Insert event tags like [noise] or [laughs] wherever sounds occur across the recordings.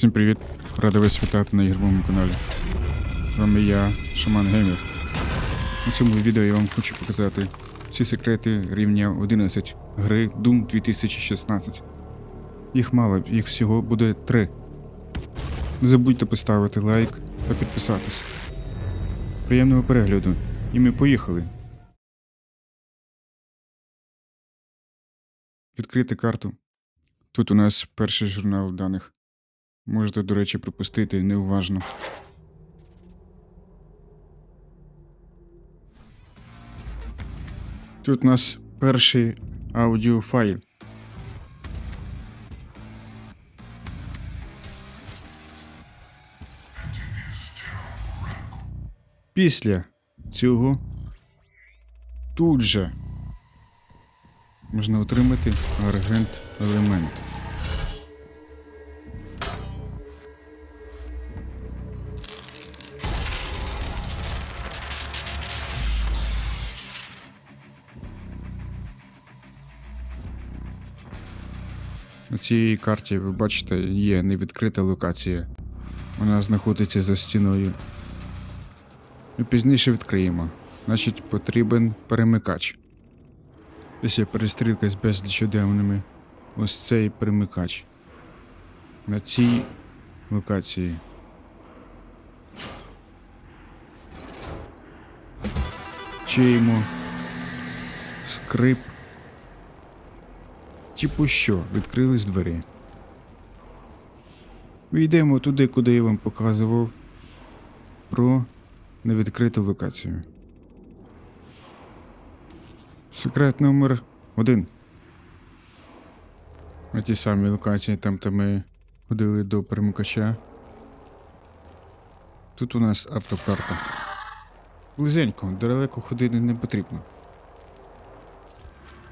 Всім привіт! Радий вас вітати на ігровому каналі. З вами я, Шаман Геймер. У цьому відео я вам хочу показати всі секрети рівня 11 гри Doom 2016. Їх мало, їх всього буде 3. Не забудьте поставити лайк та підписатись. Приємного перегляду. І ми поїхали. Відкрити карту. Тут у нас перший журнал даних. Можете, до речі, пропустити неуважно. Тут у нас перший аудіофайл. Після цього тут же можна отримати аргент елемент. На цій карті ви бачите, є невідкрита локація. Вона знаходиться за стіною. Ми пізніше відкриємо. Значить, потрібен перемикач. Після перестрілки з безліч. Ось цей перемикач. На цій локації. Чуємо скрип. Типу що, відкрились двері. Війдемо туди, куди я вам показував про невідкриту локацію. Секрет номер один. На тій самій локації, там, де ми ходили до перемикача. Тут у нас автокарта. Близенько, далеко ходити не потрібно.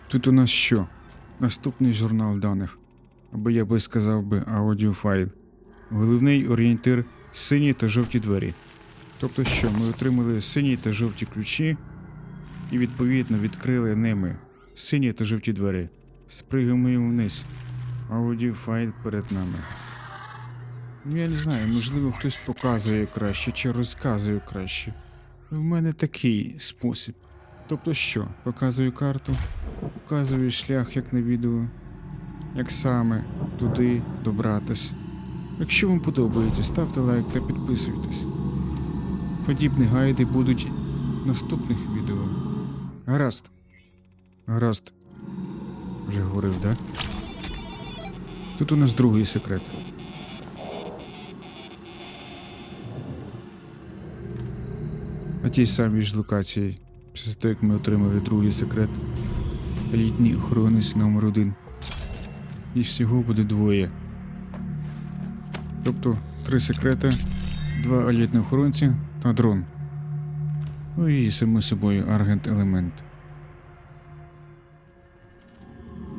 Тут у нас що? Наступний журнал даних. Або я би сказав би аудіофайл. Головний орієнтир сині та жовті двері. Тобто що, ми отримали сині та жовті ключі і відповідно відкрили ними сині та жовті двері. Спригаємо вниз. Аудіофайл перед нами. Ну, я не знаю, можливо, хтось показує краще чи розказує краще. В мене такий спосіб. Тобто що, показую карту, показую шлях, як на відео, як саме туди добратись. Якщо вам подобається, ставте лайк та підписуйтесь. Подібні гайди будуть в наступних відео. Гаразд. Гаразд. Вже говорив, да? Тут у нас другий секрет. На тій самій ж локації, після того, як ми отримали другий секрет, елітній охоронець номер один. І всього буде двоє. Тобто три секрети, два елітні охоронці та дрон. Ну і само собою аргент елемент.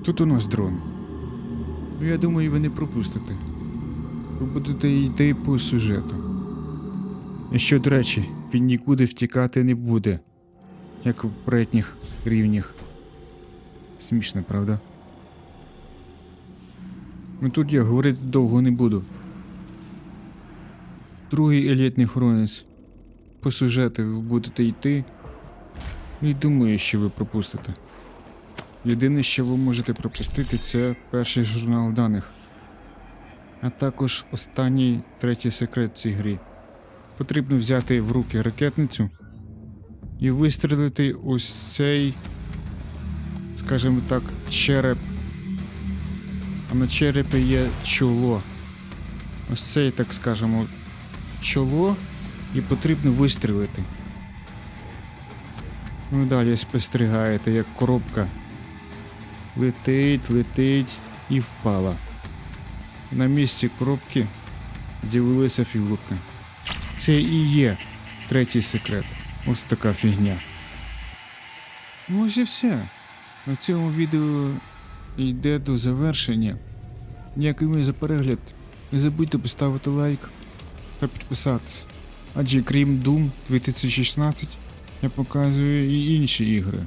Тут у нас дрон. Ну, я думаю, ви не пропустите. Ви будете йти по сюжету. І що, до речі, він нікуди втікати не буде, як у попередніх рівнях. Смішно, правда? Ну тут я говорити довго не буду. Другий елітний охоронець. По сюжету ви будете йти. І думаю, що ви пропустите. Єдине, що ви можете пропустити, це перший журнал даних. А також останній третій секрет в цій грі. Потрібно взяти в руки ракетницю і вистрілити ось цей, скажімо так, череп. А на черепі є чоло. Ось цей, так скажемо, чоло, і потрібно вистрілити. Ну далі спостерігаєте, як коробка летить, летить і впала. На місці коробки з'явилася фігурка. Це і є третій секрет. Ось така фігня. Ну ось і все. На цьому відео йде до завершення. Дякую за перегляд. Не забудьте поставити лайк та підписатися. Адже крім Doom 2016 я показую і інші ігри.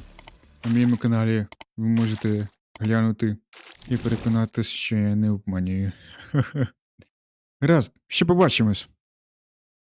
На моєму каналі ви можете глянути і переконатися, що я не обманюю. [laughs] Раз, ще побачимось.